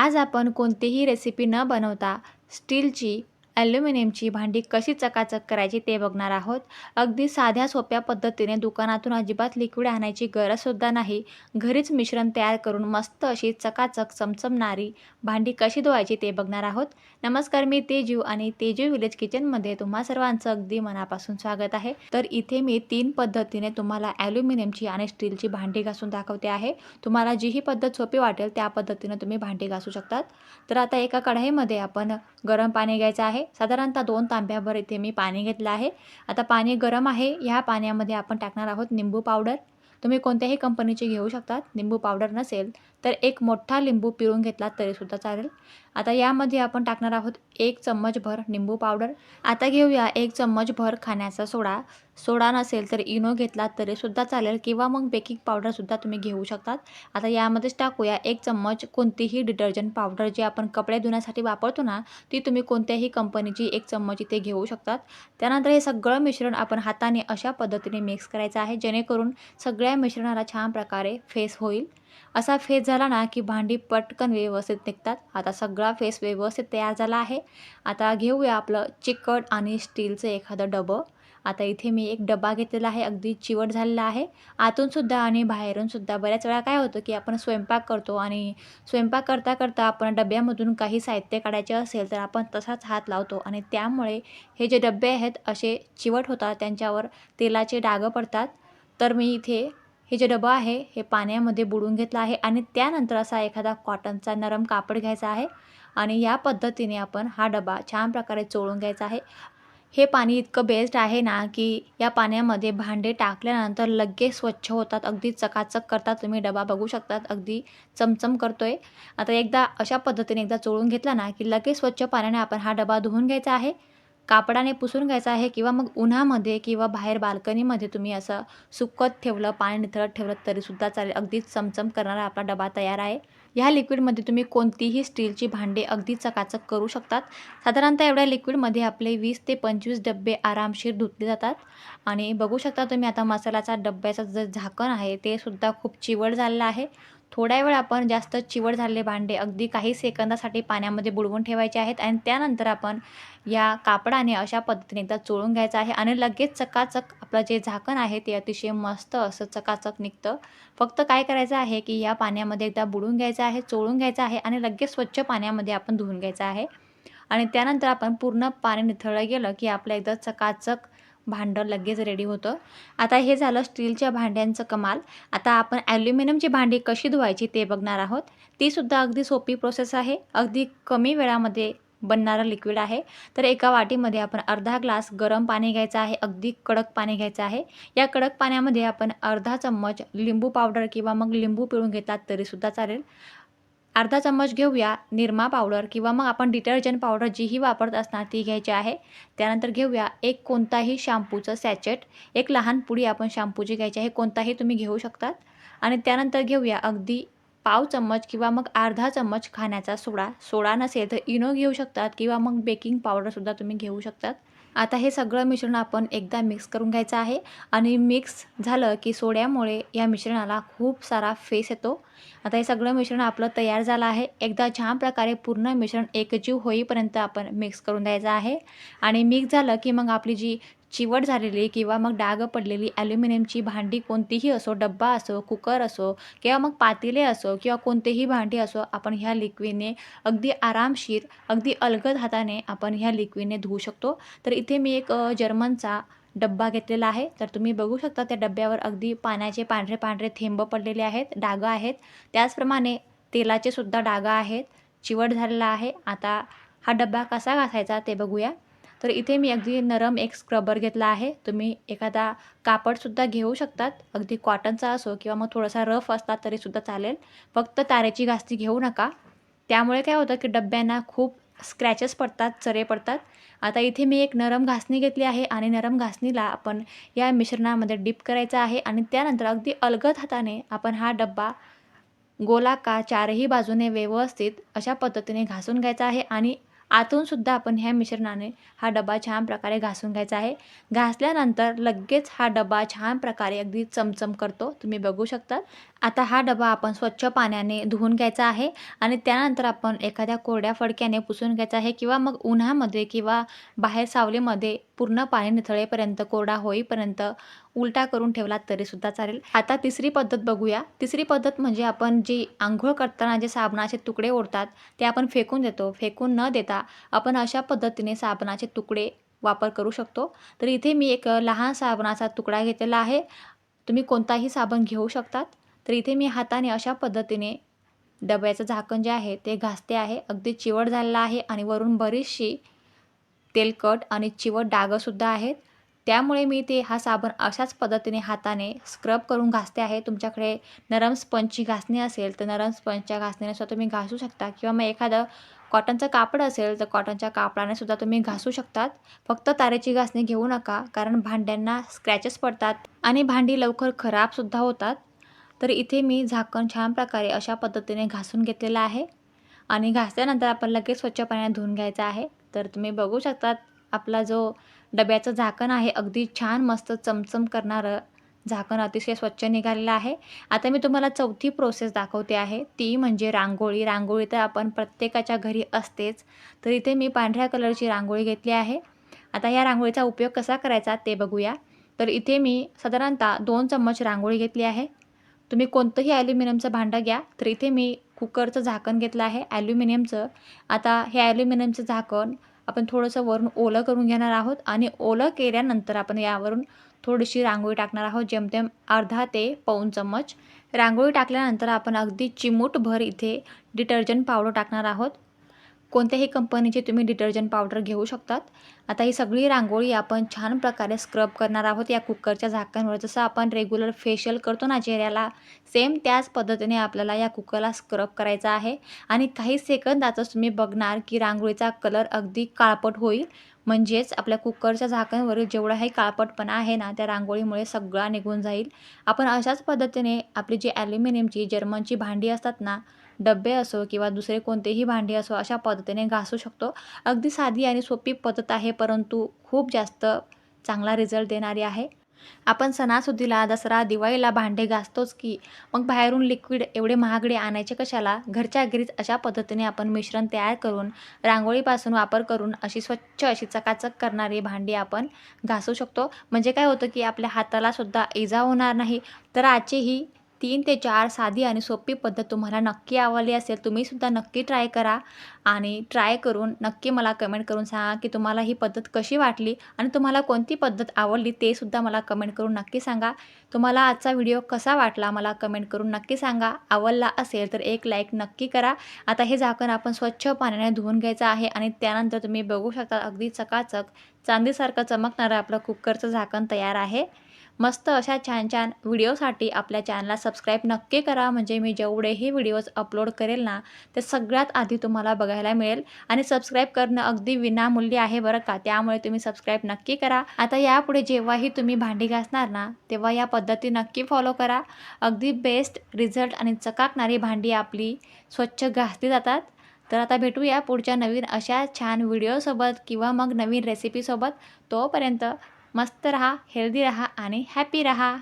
आज आपण कोणतीही रेसिपी न बनवता स्टीलची ॲल्युमिनियमची भांडी कशी चकाचक करायची ते बघणार आहोत. अगदी साध्या सोप्या पद्धतीने दुकानातून अजिबात लिक्विड आणायची गरजसुद्धा नाही. घरीच मिश्रण तयार करून मस्त अशी चकाचक चमचमणारी भांडी कशी धुवायची ते बघणार आहोत. नमस्कार मी तेजू आणि तेजू विलेज किचनमध्ये तुम्हा सर्वांचं अगदी मनापासून स्वागत आहे. तर इथे मी तीन पद्धतीने तुम्हाला ॲल्युमिनियमची आणि स्टीलची भांडी घासून दाखवते आहे. तुम्हाला जी ही पद्धत सोपी वाटेल त्या पद्धतीने तुम्ही भांडी घासू शकतात. तर आता एका कढाईमध्ये आपण गरम पाणी घ्यायचं आहे. साधारणतः दोन तांब्याभर इथे मी पाणी घेतलं आहे. आता पाणी गरम आहे. ह्या पाण्यामध्ये आपण टाकणार आहोत निंबू पावडर. तुम्ही कोणत्याही कंपनीचे घेऊ शकतात. निंबू पावडर नसेल तर एक मोठा लिंबू पिळून घेतला तरीसुद्धा चालेल. आता यामध्ये आपण टाकणार आहोत एक चम्मचभर निंबू पावडर. आता घेऊया एक चम्मचभर खाण्याचा सोडा. सोडा नसेल तर इनो घेतला तरीसुद्धा चालेल किंवा मग बेकिंग पावडरसुद्धा तुम्ही घेऊ शकतात. आता यामध्येच टाकूया एक चम्मच कोणतीही डिटर्जंट पावडर जी आपण कपडे धुण्यासाठी वापरतो ना ती तुम्ही कोणत्याही कंपनीची एक चम्मच इथे घेऊ शकतात. त्यानंतर हे सगळं मिश्रण आपण हाताने अशा पद्धतीने मिक्स करायचं आहे जेणेकरून सगळ्या मिश्रणाला छान प्रकारे फेस होईल. असा फेस झाला ना की भांडी पटकन व्यवस्थित निघतात. आता सगळा फेस व्यवस्थित तयार झाला आहे. आता घेऊया आपलं चिकट आणि स्टीलचं एखादं डबं. आता इथे मी एक डबा घेतलेला आहे. अगदी चिवट झालेला आहे. आतूनसुद्धा आणि बाहेरूनसुद्धा बऱ्याच वेळा काय होतं की आपण स्वयंपाक करतो आणि स्वयंपाक करता करता आपण डब्यामधून काही साहित्य काढायचे असेल तर आपण तसाच हात लावतो आणि त्यामुळे हे जे डबे आहेत असे चिवट होतात. त्यांच्यावर तेलाचे डागं पडतात. तर मी इथे हे जे डबं आहे हे पाण्यामध्ये बुडून घेतलं आहे आणि त्यानंतर असा एखादा कॉटनचा नरम कापड घ्यायचा आहे आणि या पद्धतीने आपण हा डबा छान प्रकारे चोळून घ्यायचा आहे. हे पाणी इतकं बेस्ट आहे ना की या पाण्यामध्ये भांडे टाकल्यानंतर लगेच स्वच्छ होतात अगदी चकाचक करतात तुम्ही डबा बघू शकतात अगदी चमचम करतोय. आता एकदा अशा पद्धतीने एकदा चोळून घेतला ना की लगेच स्वच्छ पाण्याने आपण हा डबा धुवून घ्यायचा आहे. कापडाने पुसून घ्यायचा आहे किंवा मग उन्हामध्ये किंवा बाहेर बाल्कनीमध्ये तुम्ही असं सुकत ठेवलं पाणी निथळत ठेवलं तरीसुद्धा चालेल. अगदीच चमचम करणारा आपला डबा तयार आहे. ह्या लिक्विडमध्ये तुम्ही कोणतीही स्टीलची भांडे अगदी चकाचक करू शकतात. साधारणतः एवढ्या लिक्विडमध्ये आपले वीस ते पंचवीस डबे आरामशीर धुतले जातात. आणि बघू शकता तुम्ही आता मसाल्याचा डब्याचं जे झाकण आहे ते सुद्धा खूप चिवड झालेलं आहे. थोड्या वेळ आपण जास्त चिवट झालेले भांडे अगदी काही सेकंदासाठी पाण्यामध्ये बुडवून ठेवायचे आहेत आणि त्यानंतर आपण या कापडाने अशा पद्धतीने एकदा चोळून घ्यायचं आहे आणि लगेच चकाचक आपलं जे झाकण आहे ते अतिशय मस्त असं चकाचक निघतं. फक्त काय करायचं आहे की या पाण्यामध्ये एकदा बुडून घ्यायचं आहे चोळून घ्यायचं आहे आणि लगेच स्वच्छ पाण्यामध्ये आपण धुवून घ्यायचं आहे. आणि त्यानंतर आपण पूर्ण पाणी निथळलं गेलं की आपलं एकदा चकाचक भांडं लगेच रेडी होतं. आता हे झालं स्टीलच्या भांड्यांचं कमाल. आता आपण ॲल्युमिनियमची भांडी कशी धुवायची ते बघणार आहोत. तीसुद्धा अगदी सोपी प्रोसेस आहे. अगदी कमी वेळामध्ये बनणारं लिक्विड आहे. तर एका वाटीमध्ये आपण अर्धा ग्लास गरम पाणी घ्यायचं आहे. अगदी कडक पाणी घ्यायचं आहे. या कडक पाण्यामध्ये आपण अर्धा चम्मच लिंबू पावडर किंवा मग लिंबू पिळून घेतात तरीसुद्धा चालेल. अर्धा चम्मच घेऊया निरमा पावडर किंवा मग आपण डिटर्जंट पावडर जीही वापरत असणार ती घ्यायची आहे. त्यानंतर घेऊया एक कोणताही शॅम्पूचं सॅचेट एक लहान पुडी आपण शॅम्पूची घ्यायची आहे कोणताही तुम्ही घेऊ शकतात. आणि त्यानंतर घेऊया अगदी पाव चम्मच किंवा मग अर्धा चम्मच खाण्याचा सोडा. सोडा नसेल तर इनो घेऊ शकतात किंवा मग बेकिंग पावडरसुद्धा तुम्ही घेऊ शकतात. आता हे सगळं मिश्रण आपण एकदा मिक्स करून घ्यायचं आहे. आणि मिक्स झालं की सोड्यामुळे या मिश्रणाला खूप सारा फेस येतो. आता हे सगळं मिश्रण आपलं तयार झालं आहे. एकदा छान प्रकारे पूर्ण मिश्रण एकजीव होईपर्यंत आपण मिक्स करून द्यायचं आहे. आणि मिक्स झालं की मग आपली जी चिवट झालेली किंवा मग डाग पडलेली ॲल्युमिनियमची भांडी कोणतीही असो डब्बा असो कुकर असो किंवा मग पातेले असो किंवा कोणतेही भांडी असो आपण ह्या लिक्विडने अगदी आरामशीर अगदी अलगद हाताने आपण ह्या लिक्विडने धुवू शकतो. तर इथे मी एक जर्मनचा डब्बा घेतलेला आहे. तर तुम्ही बघू शकता त्या डब्यावर अगदी पाण्याचे पांढरे पांढरे थेंब पडलेले आहेत डागं आहेत. त्याचप्रमाणे तेलाचे सुद्धा डागं आहेत. चिवट झालेला आहे. आता हा डब्बा कसा घासायचा ते बघूया. तर इथे मी अगदी नरम एक स्क्रबर घेतला आहे. तुम्ही एखादा कापडसुद्धा घेऊ शकतात. अगदी कॉटनचा असो किंवा मग थोडासा रफ असला तरीसुद्धा चालेल. फक्त तारेची घास्ती घेऊ नका. त्यामुळे काय होतं की डब्यांना खूप स्क्रॅचेस पडतात चरे पडतात. आता इथे मी एक नरम घासणी घेतली आहे आणि नरम घासणीला आपण या मिश्रणामध्ये डिप करायचं आहे आणि त्यानंतर अगदी अलगद हाताने आपण हा डब्बा गोलाकार चारही बाजूने व्यवस्थित अशा पद्धतीने घासून घ्यायचा आहे आणि आतूनसुद्धा आपण ह्या मिश्रणाने हा डबा छान प्रकारे घासून घ्यायचा आहे. घासल्यानंतर लगेच हा डबा छान प्रकारे अगदी चमचम करतो. तुम्ही बघू शकता आता हा डबा आपण स्वच्छ पाण्याने धुवून घ्यायचा आहे आणि त्यानंतर आपण एखाद्या कोरड्या फडक्याने पुसून घ्यायचा आहे किंवा मग उन्हामध्ये किंवा बाहेर सावलीमध्ये पूर्ण पाणी निथळेपर्यंत कोरडा होईपर्यंत उलटा करून ठेवला तरीसुद्धा चालेल. आता तिसरी पद्धत बघूया. तिसरी पद्धत म्हणजे आपण जी आंघोळ करताना जे साबणाचे तुकडे ओढतात ते आपण फेकून देतो. फेकून न देता आपण अशा पद्धतीने साबणाचे तुकडे वापर करू शकतो. तर इथे मी एक लहान साबणाचा तुकडा घेतलेला आहे. तुम्ही कोणताही साबण घेऊ शकतात. तर इथे मी हाताने अशा पद्धतीने डब्याचं झाकण जे आहे ते घासते आहे. अगदी चिवड झालेलं आहे आणि वरून बरीचशी तेलकट आणि चिवट डागंसुद्धा आहेत. त्यामुळे मी ते हा साबण अशाच पद्धतीने हाताने स्क्रब करून घासते आहे. तुमच्याकडे नरम स्पंजची घासणी असेल तर नरम स्पंजच्या घासणीने सुद्धा तुम्ही घासू शकता किंवा मग एखादं कॉटनचं कापड असेल तर कॉटनच्या कापडाने सुद्धा तुम्ही घासू शकतात. फक्त तारेची घासणी घेऊ नका कारण भांड्यांना स्क्रॅचेस पडतात आणि भांडी लवकर खराबसुद्धा होतात. तर इथे मी झाकण छान प्रकारे अशा पद्धतीने घासून घेतलेलं आहे. आणि घासल्यानंतर आपण लगेच स्वच्छ पाण्याने धुवून घ्यायचं आहे. तर तुम्ही बघू शकतात आपला जो डब्याचं झाकण आहे अगदी छान मस्त चमचम करणारं झाकण अतिशय स्वच्छ निघालेलं आहे. आता मी तुम्हाला चौथी प्रोसेस दाखवते आहे. ती म्हणजे रांगोळी. रांगोळी तर आपण प्रत्येकाच्या घरी असतेच तर इथे मी पांढऱ्या कलरची रांगोळी घेतली आहे. आता या रांगोळीचा उपयोग कसा करायचा ते बघूया. तर इथे मी साधारणतः दोन चम्मच रांगोळी घेतली आहे. तुम्ही कोणतंही ॲल्युमिनियमचं भांडं घ्या तर इथे मी कुकरचं झाकण घेतलं आहे ॲल्युमिनियमचं. आता हे ॲल्युमिनियमचं झाकण आपण थोडंसं वरून ओलं करून घेणार आहोत आणि ओलं केल्यानंतर आपण यावरून थोडीशी रांगोळी टाकणार आहोत जेमतेम अर्धा ते पाऊन चम्मच. रांगोळी टाकल्यानंतर आपण अगदी चिमूटभर इथे डिटर्जंट पावडर टाकणार आहोत. कोणत्याही कंपनीचे तुम्ही डिटर्जंट पावडर घेऊ शकतात. आता ही सगळी रांगोळी आपण छान प्रकारे स्क्रब करणार आहोत या कुकरच्या झाकणवर जसं आपण रेग्युलर फेशियल करतो ना चेहऱ्याला सेम त्याच पद्धतीने आपल्याला या कुकरला स्क्रब करायचा आहे. आणि काही सेकंदातच तुम्ही बघणार की रांगोळीचा कलर अगदी काळपट होईल. म्हणजेच आपल्या कुकरच्या झाकणवरील जेवढाही काळपटपणा आहे ना त्या रांगोळीमुळे सगळा निघून जाईल. आपण अशाच पद्धतीने आपली जी ॲल्युमिनियमची जर्मनची भांडी असतात ना डबे असो किंवा दुसरे कोणतेही भांडी असो अशा पद्धतीने घासू शकतो. अगदी साधी आणि सोपी पद्धत आहे परंतु खूप जास्त चांगला रिझल्ट देणारी आहे. आपण सणासुदीला दसरा दिवाळीला भांडे घासतोच की मग बाहेरून लिक्विड एवढे महागडे आणायचे कशाला? घरच्या घरीच अशा पद्धतीने आपण मिश्रण तयार करून रांगोळीपासून वापर करून अशी स्वच्छ अशी चकाचक करणारी भांडी आपण घासू शकतो. म्हणजे काय होतं की आपल्या हातालासुद्धा इजा होणार नाही. तर आजची ही तीन ते चार साधी आणि सोपी पद्धत तुम्हाला नक्की आवडली असेल तुम्हीसुद्धा नक्की ट्राय करा. आणि ट्राय करून नक्की मला कमेंट करून सांगा की तुम्हाला ही पद्धत कशी वाटली आणि तुम्हाला कोणती पद्धत आवडली ते सुद्धा मला कमेंट करून नक्की सांगा. तुम्हाला आजचा व्हिडिओ कसा वाटला मला कमेंट करून नक्की सांगा. आवडला असेल तर एक लाईक नक्की करा. आता हे झाकण आपण स्वच्छ पाण्याने धुवून घ्यायचं आहे आणि त्यानंतर तुम्ही बघू शकता अगदी चकाचक चांदीसारखं चमकणारं आपलं कुकरचं झाकण तयार आहे. मस्त अशा छान छान व्हिडिओसाठी आपल्या चॅनलला सबस्क्राईब नक्की करा. म्हणजे मी जेवढेही व्हिडिओज अपलोड करेल ना ते सगळ्यात आधी तुम्हाला बघायला मिळेल. आणि सबस्क्राईब करणं अगदी विनामूल्य आहे बरं का? त्यामुळे तुम्ही सबस्क्राईब नक्की करा. आता यापुढे जेव्हाही तुम्ही भांडी घासणार ना तेव्हा या पद्धती नक्की फॉलो करा. अगदी बेस्ट रिझल्ट आणि चकाकणारी भांडी आपली स्वच्छ घासली जातात. तर आता भेटूया पुढच्या नवीन अशा छान व्हिडिओसोबत किंवा मग नवीन रेसिपीसोबत तोपर्यंत मस्त रहा हेल्दी रहा आणि हॅपी रहा.